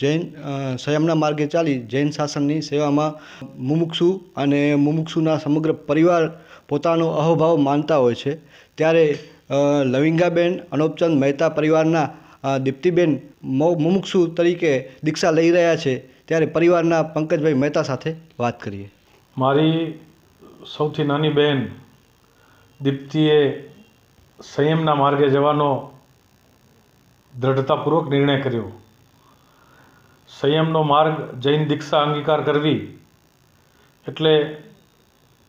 જૈન સંયમના માર્ગે ચાલી જૈન શાસનની સેવામાં મુમુક્ષુ અને મુમુક્ષુના સમગ્ર પરિવાર પોતાનો અહોભાવ માનતા હોય છે. ત્યારે લવિંગાબેન, અનોપચંદ મહેતા પરિવારના દીપ્તિબેન મુમુક્ષુ તરીકે દીક્ષા લઈ રહ્યા છે. ત્યારે પરિવારના પંકજભાઈ મહેતા સાથે વાત કરીએ. મારી સૌથી નાની બહેન દીપ્તિએ સંયમના માર્ગે જવાનો દૃઢતાપૂર્વક નિર્ણય કર્યો. સંયમનો માર્ગ જૈન દીક્ષા અંગીકાર કરવી એટલે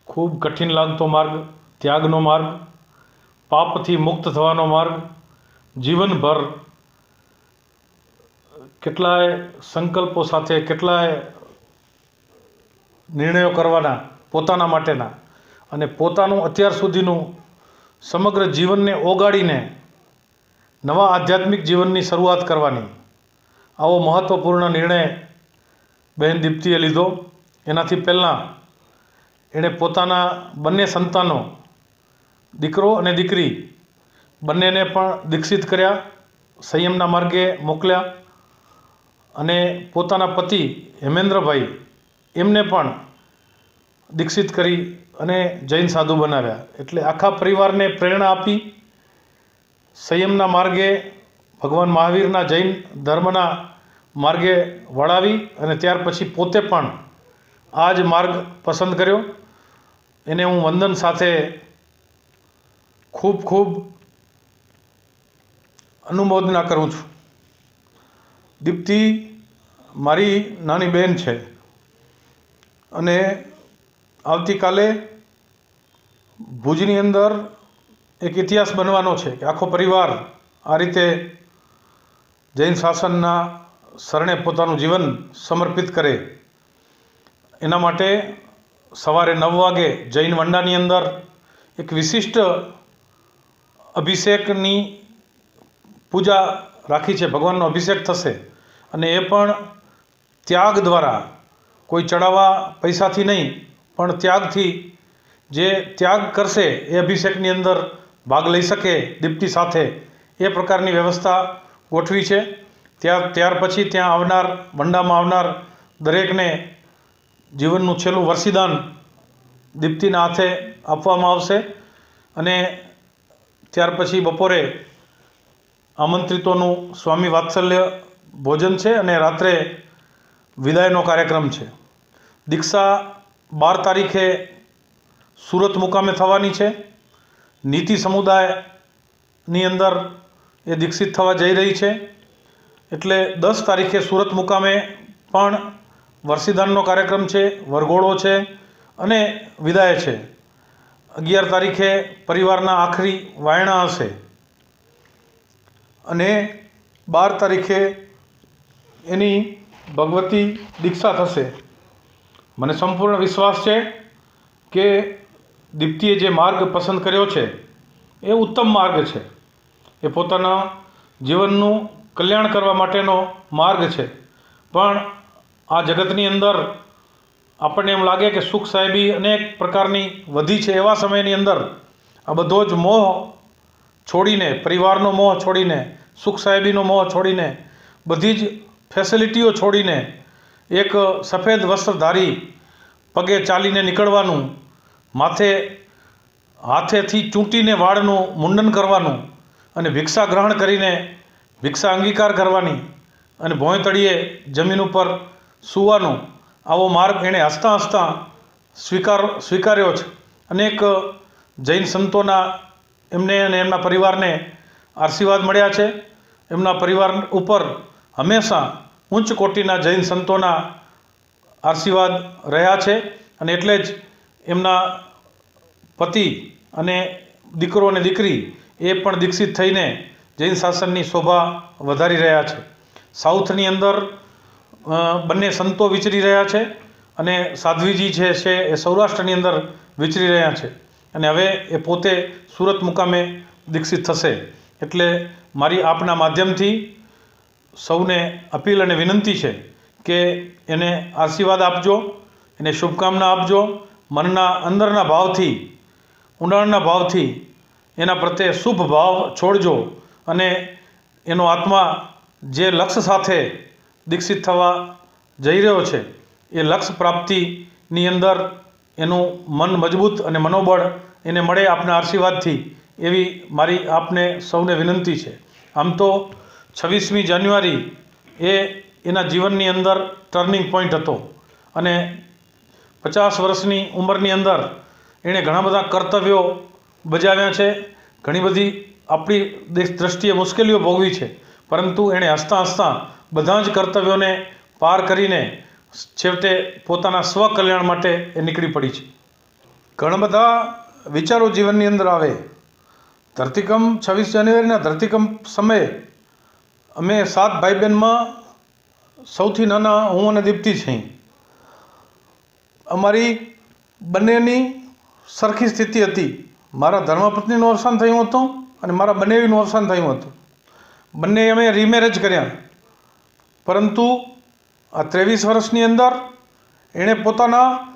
ખૂબ કઠિન લાગતો માર્ગ, ત્યાગનો માર્ગ, પાપથી મુક્ત થવાનો માર્ગ, જીવનભર કેટલાય સંકલ્પો સાથે કેટલાય નિર્ણયો કરવાના, પોતાના માટેના અને પોતાનું અત્યાર સુધીનું સમગ્ર જીવનને ઓગાળીને નવા આધ્યાત્મિક જીવનની શરૂઆત કરવાની. આવો મહત્ત્વપૂર્ણ નિર્ણય બહેન દીપ્તિએ લીધો. એનાથી પહેલાં એણે પોતાના બંને સંતાનો, દીકરો અને દીકરી, બંનેને પણ દીક્ષિત કર્યા, સંયમના માર્ગે મોકલ્યા અને પોતાના પતિ હેમેન્દ્રભાઈ એમને પણ દીક્ષિત કરી અને જૈન સાધુ બનાવ્યા. એટલે આખા પરિવારને પ્રેરણા આપી, સંયમના માર્ગે ભગવાન મહાવીરના જૈન ધર્મના માર્ગે વળાવી અને ત્યાર પછી પોતે પણ આ જ માર્ગ પસંદ કર્યો. એને હું વંદન સાથે ખૂબ ખૂબ અનુમોદના કરું છું. દીપ્તિ મારી નાની બહેન છે અને આવતીકાલે ભુજની અંદર એક ઇતિહાસ બનવાનો છે કે આખો પરિવાર આ રીતે જૈન શાસનના શરણે પોતાનું જીવન સમર્પિત કરે. એના માટે સવારે નવ વાગે જૈન વંડાની અંદર એક વિશિષ્ટ અભિષેકની પૂજા રાખી છે. ભગવાનનો અભિષેક થશે અને એ પણ ત્યાગ દ્વારા. કોઈ ચડાવવા પૈસાથી નહીં, પણ ત્યાગથી જે ત્યાગ કરશે એ અભિષેકની અંદર ભાગ લઈ શકે દીપ્તિ સાથે. એ પ્રકારની વ્યવસ્થા ગોઠવી છે. ત્યાર ત્યાર પછી ત્યાં આવનાર, વંડામાં આવનાર દરેકને જીવનનું છેલ્લું વર્ષિદાન દીપ્તિના હાથે આપવામાં આવશે અને ત્યાર પછી બપોરે આમંત્રિતોનું સ્વામી વાત્સલ્ય ભોજન છે અને રાત્રે વિદાયનો કાર્યક્રમ છે. દીક્ષા બાર તારીખે સુરત મુકામે થવાની છે. નીતિ સમુદાયની અંદર એ દીક્ષિત થવા જઈ રહી છે. એટલે દસ તારીખે સુરત મુકામે પણ વર્ષિદાનનો કાર્યક્રમ છે, વરઘોડો છે અને વિદાય છે. અગિયાર તારીખે પરિવારના આખરી વાયણા હશે. અને બાર તારીખે એની ભગવતી દીક્ષા થશે. મને સંપૂર્ણ વિશ્વાસ છે કે દીપ્તિએ જે માર્ગ પસંદ કર્યો છે, એ ઉત્તમ માર્ગ છે. એ પોતાના જીવનનું કલ્યાણ કરવા માટેનો માર્ગ છે. પણ આ જગતની અંદર આપણને એમ લાગે કે સુખ સાહેબી અનેક પ્રકારની વધી છે. એવા સમયની અંદર આ બધો જ મોહ છોડીને, પરિવારનો મોહ છોડીને, સુખ સાહેબીનો મોહ છોડીને, બધી જ ફેસિલિટીઓ છોડીને એક સફેદ વસ્ત્ર ધારી પગે ચાલીને નીકળવાનું, માથે, હાથેથી ચૂંટીને વાળનું મુંડન કરવાનું અને ભિક્ષા ગ્રહણ કરીને ભિક્ષા અંગીકાર કરવાની અને ભોંય તળિયે જમીન ઉપર સૂવાનો, આવો માર્ગ એણે હસતાં હસતાં સ્વીકાર, સ્વીકાર્યો છે. અનેક જૈન સંતોના એમને અને એમના પરિવારને આશીર્વાદ મળ્યા છે. એમના પરિવાર ઉપર હંમેશા ઉચ્ચ કોટીના જૈન સંતોના આશીર્વાદ રહ્યા છે અને એટલે જ એમના પતિ અને દીકરો અને દીકરી એ પણ દીક્ષિત થઈને જૈન શાસનની શોભા વધારી રહ્યા છે. સાઉથની અંદર બંને સંતો વિચરી રહ્યા છે અને સાધ્વીજી જે છે એ સૌરાષ્ટ્રની અંદર વિચરી રહ્યા છે. અને હવે એ પોતે સુરત મુકામે દીક્ષિત થશે. એટલે મારી આપના માધ્યમથી સૌને અપીલ અને વિનંતી છે કે એને આશીર્વાદ આપજો, એને શુભકામના આપજો, મનના અંદરના ભાવથી, ઊંડાણના ભાવથી એના પ્રત્યે શુભ ભાવ છોડજો અને એનો આત્મા જે લક્ષ્ય સાથે દીક્ષિત થવા જઈ રહ્યો છે, એ લક્ષ્ય પ્રાપ્તિની અંદર એનું મન મજબૂત અને મનોબળ એને મળે આપના આશીર્વાદથી, એવી મારી આપને સૌને વિનંતી છે. આમ તો છવ્વીસમી જાન્યુઆરી એ એના જીવનની અંદર ટર્નિંગ પોઈન્ટ હતો અને પચાસ વર્ષની ઉંમરની અંદર એણે ઘણા બધા કર્તવ્યો બજાવ્યા છે. ઘણી બધી આપણી દેશ દ્રષ્ટિએ મુશ્કેલીઓ ભોગવી છે. પરંતુ એણે હસતા હસતા બધા જ કર્તવ્યોને પાર કરીને છેવટે પોતાના સ્વકલ્યાણ માટે એ નીકળી પડી છે. ઘણા બધા વિચારો જીવનની અંદર આવે. ધરતીકંપ છવ્વીસ જાન્યુઆરીના ધરતીકંપ સમયે અમે સાત ભાઈ બહેનમાં સૌથી નાના હું અને દીપ્તિ છીએ. અમારી બંનેની સરખી સ્થિતિ હતી. મારા ધર્મપત્નીનું અવસાન થયું હતું અને મારા બંનેવીનું અવસાન થયું હતું. બંને અમે રીમેરેજ કર્યા. પરંતુ આ ત્રેવીસ વર્ષની અંદર એણે પોતાના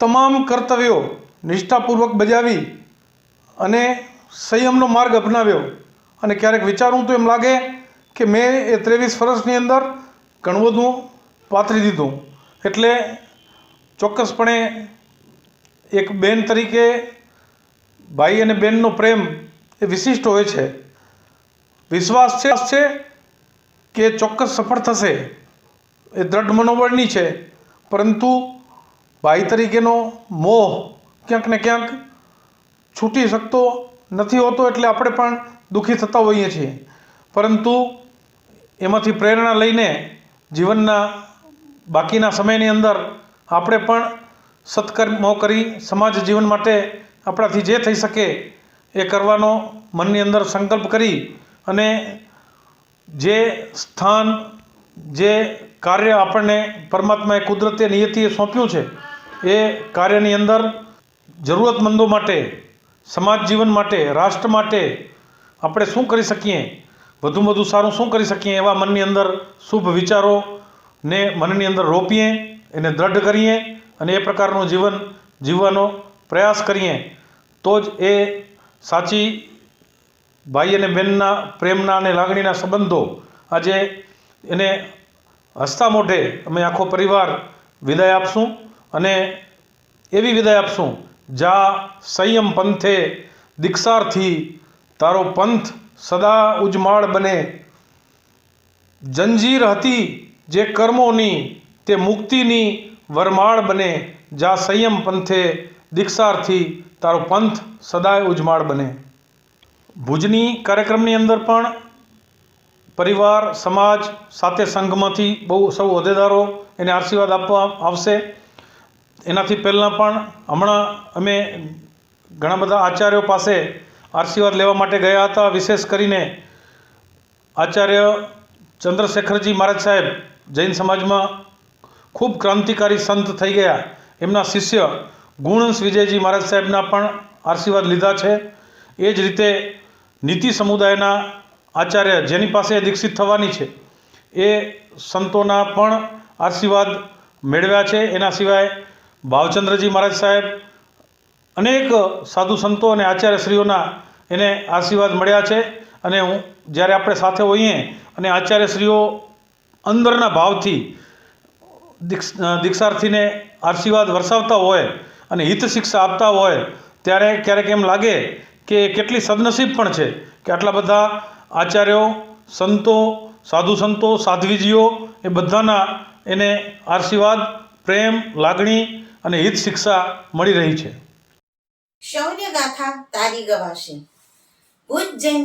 તમામ કર્તવ્યો નિષ્ઠાપૂર્વક બજાવી અને સંયમનો માર્ગ અપનાવ્યો. અને ક્યારેક વિચારું તો એમ લાગે કે મેં એ ત્રેવીસ વર્ષની અંદર ઘણું બધું પાથરી દીધું. એટલે ચોક્કસપણે એક બેન તરીકે ભાઈ અને બહેનનો પ્રેમ એ વિશિષ્ટ હોય છે, વિશ્વાસ છે કે ચોક્કસ સફળ થશે એ દ્રઢ મનોબળની છે. પરંતુ ભાઈ તરીકેનો મોહ ક્યાંક ને ક્યાંક છૂટી શકતો નથી હોતો એટલે આપણે પણ દુઃખી થતા હોઈએ છીએ. પરંતુ એમાંથી પ્રેરણા લઈને જીવનના બાકીના સમયની અંદર આપણે પણ સત્કર્મો કરી સમાજ જીવન માટે આપણાથી જે થઈ શકે એ કરવાનો મનની અંદર સંકલ્પ કરી અને જે સ્થાન, જે કાર્ય આપણને પરમાત્માએ કુદરતે નિયતિએ સોંપ્યું છે, એ કાર્યની અંદર જરૂરતમંદો માટે, સમાજ જીવન માટે, રાષ્ટ્ર માટે આપણે શું કરી શકીએ? વધુમાં વધુ સારું શું કરી શકીએ? એવા મનની અંદર શુભ વિચારોને મનની અંદર રોપીએ, એને દ્રઢ કરીએ અને એ પ્રકારનું જીવન જીવવાનો પ્રયાસ કરીએ. તો જ એ સાચી ભાઈ અને બહેનના પ્રેમના અને લાગણીના સંબંધો આજે એને હસતા મોઢે અમે આખો પરિવાર વિદાય આપશું અને એવી વિદાય આપશું, જા સંયમ પંથે દીક્ષાર્થી, તારો પંથ સદા ઉજમાળ બને. જંજીર હતી જે કર્મોની, તે મુક્તિની વરમાળ બને. જા સંયમ પંથે દીક્ષાર્થી તારો પંથ સદાય ઉજમાળ બને. ભુજની કાર્યક્રમની અંદર પણ પરિવાર, સમાજ સાથે સંઘમાંથી બહુ સૌ હોદ્દેદારો એને આશીર્વાદ આપવા આવશે. એનાથી પહેલાં પણ હમણાં અમે ઘણા બધા આચાર્યો પાસે આશીર્વાદ લેવા માટે ગયા હતા. વિશેષ કરીને આચાર્ય ચંદ્રશેખરજી મહારાજ સાહેબ જૈન સમાજમાં ખૂબ ક્રાંતિકારી સંત થઈ ગયા. એમના શિષ્ય ગુણંશ વિજયજી મહારાજ સાહેબના પણ આશીર્વાદ લીધા છે. એ જ રીતે નીતિ સમુદાયના આચાર્ય જેની પાસે દીક્ષિત થવાની છે, એ સંતોના પણ આશીર્વાદ મેળવ્યા છે. એના સિવાય ભાવચંદ્રજી મહારાજ સાહેબ અનેક સાધુ સંતો અને આચાર્યશ્રીઓના એને આશીર્વાદ મળ્યા છે. અને હું જ્યારે આપણે સાથે હોઈએ અને આચાર્યશ્રીઓ અંદરના ભાવથી દીક્ષ દીક્ષાર્થીને આશીર્વાદ વરસાવતા હોય અને હિત શિક્ષા આપતા હોય, ત્યારે ક્યારેક એમ લાગે કે કેટલી સદનસીબ પણ છે કે આટલા બધા આચાર્યો, સંતો, સાધુ સંતો, સાધ્વીજીઓ, એ બધાના એને આશીર્વાદ, પ્રેમ, લાગણી અને હિત શિક્ષા મળી રહી છે. શૌર્ય ગાથા તારી ગવાશે.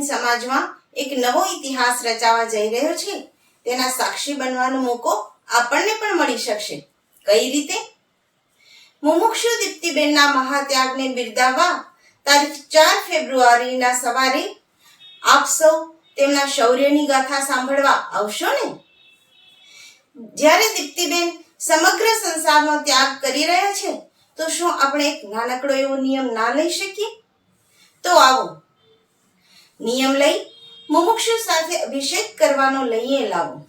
સમાજમાં એક નવો ઇતિહાસ રચાવા જઈ રહ્યો છે. તેના સાક્ષી બનવાનો મોકો આપણને પણ મળી શકશે. કઈ રીતે? મુમુક્ષુ દીપ્તિબેનના મહાત્યાગને બિરદાવવા તારીખ ચાર ફેબ્રુઆરીના સવારે આપ સૌ તેમના શૌર્યની ગાથા સાંભળવા આવશો ને? જ્યારે દીપ્તિબેન સમગ્ર સંસારનો ત્યાગ કરી રહ્યા છે, તો શું આપણે એક નાનકડો એવો નિયમ ના લઈ શકીએ? તો આવો. નિયમ લઈ મુમુક્ષુ સાથે અભિષેક કરવાનો લઈએ લાવો.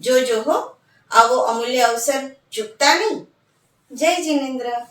જોજો હો, આવો અમૂલ્ય અવસર ચૂકતા નહીં. જય જિનેન્દ્ર.